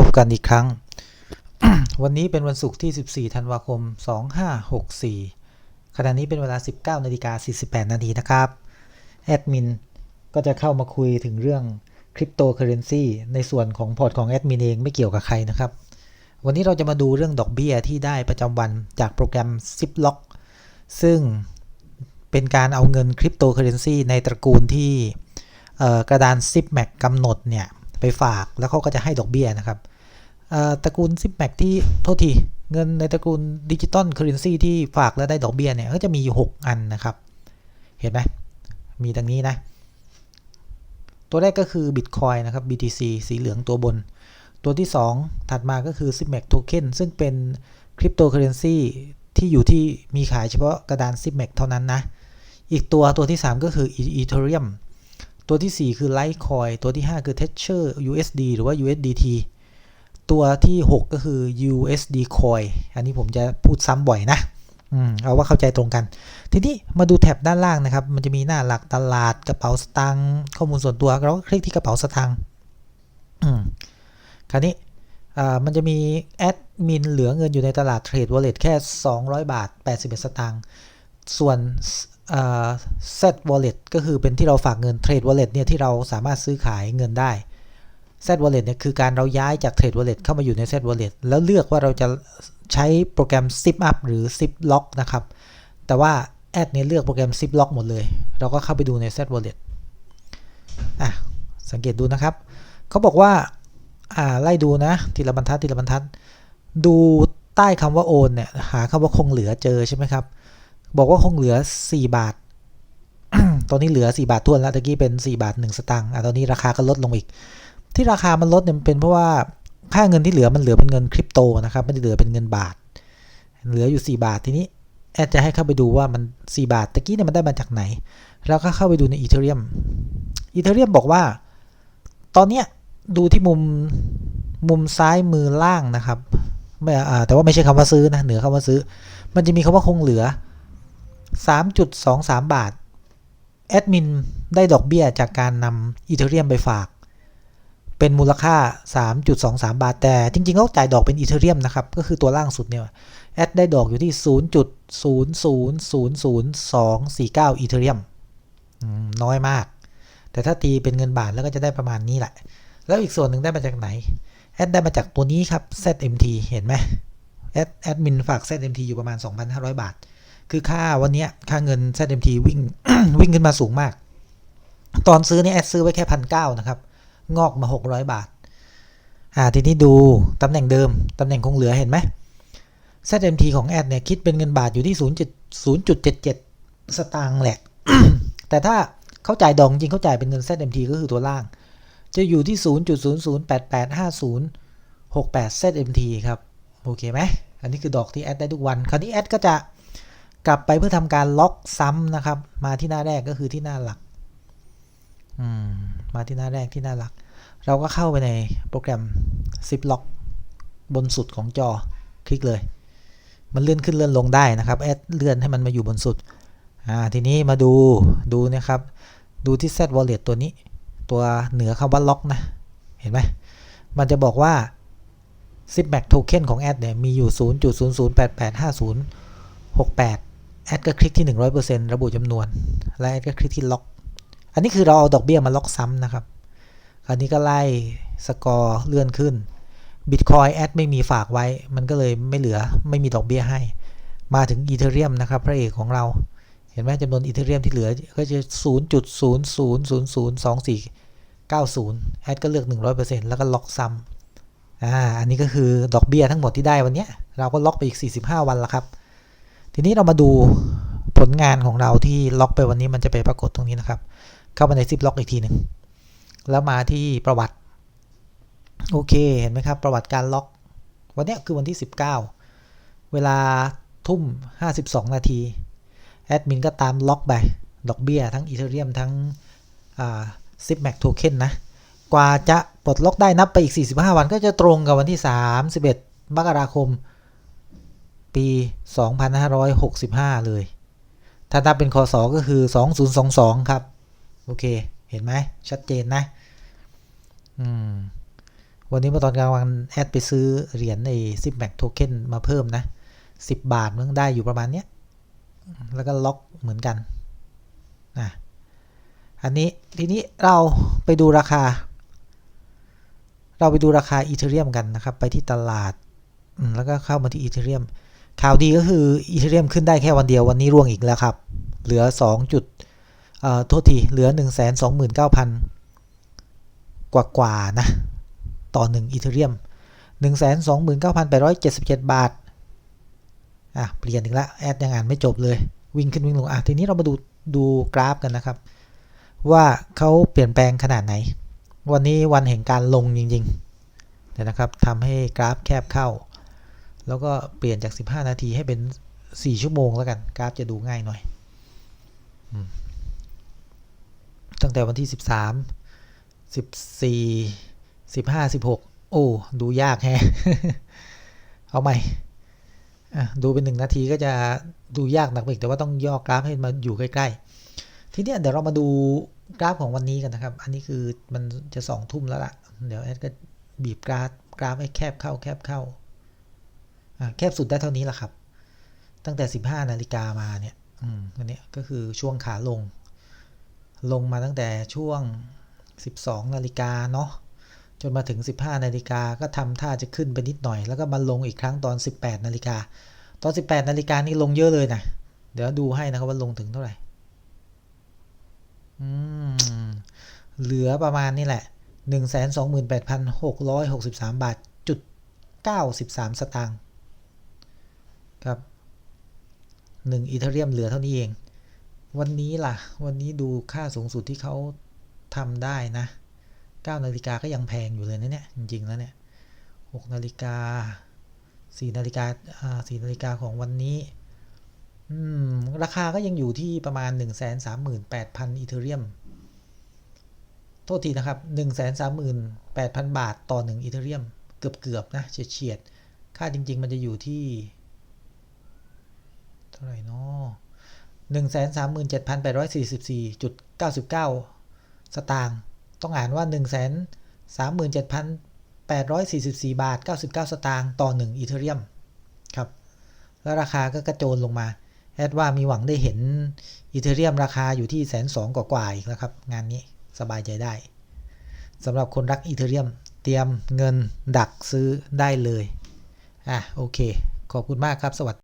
พบกันอีกครั้ง วันนี้เป็นวันศุกร์ที่ 14 ธันวาคม 2564 ขณะนี้เป็นเวลา 19นาฬิกา48 นาทีนะครับ แอดมินก็จะเข้ามาคุยถึงเรื่องคริปโตเคอเรนซีในส่วนของพอร์ตของแอดมินเองไม่เกี่ยวกับใครนะครับ วันนี้เราจะมาดูเรื่องดอกเบี้ยที่ได้ประจำวันจากโปรแกรม Ziploc ซึ่งเป็นการเอาเงินคริปโตเคอเรนซีในตระกูลที่กระดาน Zipmax กำหนดเนี่ย ไปฝากแล้วเขาก็จะให้ดอกเบี้ยนะครับตระกูล Zipmax ที่โทษทีเงินในตระกูลดิจิตอลเคอเรนซีที่ฝากแล้วได้ดอกเบี้ยเนี่ยก็จะมีอยู่ 6 อันนะครับ เห็นไหมมีดังนี้นะ ตัวแรกก็คือ Bitcoin นะครับ BTC สีเหลืองตัวบน ตัวที่ 2 ถัดมาก็คือ Zipmax Token ซึ่งเป็นคริปโตเคอเรนซีที่อยู่ที่มีขายเฉพาะกระดาน Zipmax เท่านั้นนะ อีกตัวตัวที่ 3 ก็คือ Ethereum ตัวที่ 4 คือ Litecoin ตัวที่ 5 คือ Tether USD หรือว่า USDT ตัวที่ 6 ก็คือ USD Coin อันนี้ผมจะพูดซ้ำบ่อยนะอเอาว่าเข้าใจตรงกัน ทีนี้มาดูแท็บด้านล่างนะครับ มันจะมีหน้าหลักตลาดกระเป๋าสตางค์ข้อมูลส่วนตัว เราก็คลิกที่กระเป๋าสตางค์คราวนี้มันจะมีแอดมินเหลือเงินอยู่ในตลาดเทรดวอลเล็ตแค่ 200 บาท 81 สตางค์ ส่วนเซต wallet ก็คือเป็นที่เราฝากเงิน trade wallet เนี่ยที่เราสามารถซื้อขายเงินได้ set wallet เนี่ยคือการเราย้ายจาก trade wallet เข้ามาอยู่ใน set wallet แล้วเลือกว่าเราจะใช้โปรแกรม zip up หรือ zip lock นะครับ แต่ว่าแอดเนี่ยเลือกโปรแกรม zip lock หมดเลย เราก็เข้าไปดูใน set wallet อะสังเกตดูนะครับ เขาบอกว่า อ่า ไล่ดูนะ ทีละบรรทัด ทีละบรรทัด ดูใต้คำว่าโอนเนี่ย หาคำว่าคงเหลือเจอใช่ไหมครับ บอกว่าคงเหลือ 4 บาท ตอนนี้เหลือ 4 บาททวนแล้วตะกี้เป็น 4 บาท 1 สตางค์อะตอนนี้ราคาก็ลดลงอีก ที่ราคามันลดเนี่ยมันเป็นเพราะว่าค่าเงินที่เหลือมันเหลือเป็นเงินคริปโตนะครับไม่ได้เหลือเป็นเงินบาท เหลืออยู่ 4 บาททีนี้แอดจะให้เข้าไปดูว่ามัน 4 บาทตะกี้เนี่ยมันได้มาจากไหน แล้วก็เข้าไปดูในอีเทเรียมอีเทเรียมบอกว่า ตอนเนี้ยดูที่มุมมุมซ้ายมือล่างนะครับไม่แต่ว่าไม่ใช่คำว่าซื้อนะเหนือคำว่าซื้อ มันจะมีคำว่าคงเหลือ 3.23 บาท แอดมินได้ดอกเบี้ยจากการนำอีเทเรียมไปฝาก เป็นมูลค่า 3.23 บาท แต่จริงๆเขาจ่ายดอกเป็นอีเทเรียมนะครับ ก็คือตัวล่างสุดเนี่ย แอดได้ดอกอยู่ที่ 0.0000249 อีเทเรียมน้อยมาก แต่ถ้าตีเป็นเงินบาทแล้วก็จะได้ประมาณนี้แหละ แล้วอีกส่วนหนึ่งได้มาจากไหน แอดได้มาจากตัวนี้ครับ ZMT เห็นไหมแอดแอดมินฝาก ZMT อยู่ประมาณ 2,500 บาท คือค่าวันนี้ค่าเงิน ZMT วิ่งวิ่งขึ้นมาสูงมาก ตอนซื้อเนี่ยแอดซื้อไว้แค่พันเนะครับ งอกมา 600 บาท อ่าทีนี้ดูตำแหน่งเดิม ตำแหน่งคงเหลือเห็นไหม ZMT ของแอดเนี่ยคิดเป็นเงินบาทอยู่ที่0.0.77 สตางค์แหละ แต่ถ้าเขาจ่ายดองจริงเขาจ่ายเป็นเงิน ZMT ก็คือตัวล่าง จะอยู่ที่ 0.00885068 ZMT ครับ โอเคไหม อันนี้คือดอกที่แอดได้ทุกวัน คราวนี้แอดก็จะ กลับไปเพื่อทำการล็อกซ้ำนะครับ มาที่หน้าแรกก็คือที่หน้าหลักมมาที่หน้าแรกที่หน้าหลัก เราก็เข้าไปในโปรแกรม zip lock บนสุดของจอคลิกเลย มันเลื่อนขึ้นเลื่อนลงได้นะครับแอดเลื่อนให้มันมาอยู่บนสุดอ่าทีนี้มาดูดูนะครับ ดูที่ Z wallet ตัวนี้ ตัวเหนือคำว่าล็อกนะ เห็นไหมมันจะบอกว่า Zipmax token ของแอดเนี่ยมีอยู่ 0.00885068 แอดก็คลิกที่ 100%ระบุจำนวน และแอดก็คลิกที่ล็อก อันนี้คือเราเอาดอกเบี้ยมาล็อกซ้ำนะครับคราวนี้ก็ไล่สกอร์เลื่อนขึ้น Bitcoin แอดไม่มีฝากไว้ มันก็เลยไม่เหลือไม่มีดอกเบี้ยให้ มาถึง Ethereum นะครับ พระเอกของเรา เห็นไหมจำนวน Ethereum ที่เหลือก็จะ 0.00002490 แอดก็เลือก 100%แล้วก็ล็อกซ้ำอ่า อันนี้ก็คือดอกเบี้ยทั้งหมดที่ได้วันเนี้ยเราก็ล็อกไปอีก 45 วันแล้วครับ ทีนี้เรามาดูผลงานของเราที่ล็อกไปวันนี้มันจะไปปรากฏตรงนี้นะครับ เข้ามาในซิปล็อกอีกทีหนึ่งแล้วมาที่ประวัติ โอเคเห็นไหมครับ ประวัติการล็อก วันนี้คือวันที่ 19 เวลาทุ่ม 52 นาที แอดมินก็ตามล็อกไป ดอกเบี้ย ทั้งอีเทเรียมทั้งอ่า Zipmax Token นะ กว่าจะปลดล็อกได้นับไปอีก 45 วันก็จะตรงกับวันที่ 31 มกราคม ปี 2565 เลย ถ้านับเป็นคศก็คือ 2022 ครับ โอเค เห็นไหม ชัดเจนนะ อืม วันนี้เมื่อตอนกลางวันแอดไปซื้อเหรียญในซิปแม็กโทเค็นมาเพิ่มนะ 10 บาทมันได้อยู่ประมาณเนี้ย แล้วก็ล็อกเหมือนกันนะอันนี้ ทีนี้เราไปดูราคา เราไปดูราคาอีเทเรียมกันนะครับ ไปที่ตลาดอืมแล้วก็เข้ามาที่อีเทเรียม ข่าวดีก็คืออีเทเรียมขึ้นได้แค่วันเดียววันนี้ร่วงอีกแล้วครับ เหลือ2จุดเอ่อโทษทีเหลือ 1 2 9 0 0 0 กว่ากว่านะ ต่อ 1อีเทเรียม 129,877 บาท อะ เปลี่ยนอีกแล้ว แอดยังอ่านไม่จบเลย วิ่งขึ้นวิ่งลง อะ ทีนี้เรามาดูดูกราฟกันนะครับ ว่าเขาเปลี่ยนแปลงขนาดไหน วันนี้วันแห่งการลงจริงๆเดี๋ยวนะครับทำให้กราฟแคบเข้า แล้วก็เปลี่ยนจาก 15 นาทีให้เป็น 4 ชั่วโมงแล้วกัน กราฟจะดูง่ายหน่อย ตั้งแต่วันที่ 13 14 15 16 โอ้ ดูยากแฮะ เอาใหม่ดูเป็นหนึ่งนาทีก็จะดูยากหนักไปอีกแต่ว่าต้องย่อกราฟให้มาอยู่ใกล้ ๆ ทีนี้เดี๋ยวเรามาดูกราฟของวันนี้กันนะครับ อันนี้คือมันจะสองทุ่มแล้วล่ะ เดี๋ยวแอดก็บีบกราฟกราฟให้แคบเข้าแคบเข้า แคบสุดได้เท่านี้แหละครับ ตั้งแต่ 15 นาฬิกามาเนี่ยอันนี้ก็คือช่วงขาลง ลงมาตั้งแต่ช่วง 12 นาฬิกาเนาะจนมาถึง 15 นาฬิกาก็ทำท่าจะขึ้นไปนิดหน่อย แล้วก็มาลงอีกครั้งตอน 18 นาฬิกา ตอน 18 นาฬิกานี่ลงเยอะเลยนะ เดี๋ยวดูให้นะครับว่าลงถึงเท่าไหร่ อืม เหลือประมาณนี่แหละ 128,663 บาทจุด93 สตางค์ ครับ1อีเทเรียมเหลือเท่านี้เอง วันนี้ล่ะ วันนี้ดูค่าสูงสุดที่เขาทำได้นะ9นาฬิกาก็ยังแพงอยู่เลยนะเนี่ย จริงๆแล้วเนี่ย6นาฬิกา4นาฬิกาอ่า4นาฬิกาของวันนี้ อืม ราคาก็ยังอยู่ที่ประมาณ 138,000อีเทเรียม โทษทีนะครับ 138,000 บาทต่อ 1อีเทเรียม เกือบๆนะเฉียดๆค่าจริง ๆ มันจะอยู่ที่ เท่าไหร่นาะหนึ่งแสนสามหมื่นเจ็ดพันแปดร้อยสี่สิบสี่จุดเก้าสิบเก้าสตางค์ ต้องอ่านว่าหนึ่งแสนสามหมื่นเจ็ดพันแปดร้อยสี่สิบสี่บาทเก้าสิบเก้าสตางค์ต่อหนึ่งอีเทอรียม ครับ แล้วราคาก็กระโจนลงมา แอดว่ามีหวังได้เห็นอีเทอรียมราคาอยู่ที่แสนสองกว่าๆอีกแล้วครับ งานนี้สบายใจได้สำหรับคนรักอีเทอรียม เตรียมเงินดักซื้อได้เลย อะ โอเค ขอบคุณมากครับ สวัสดี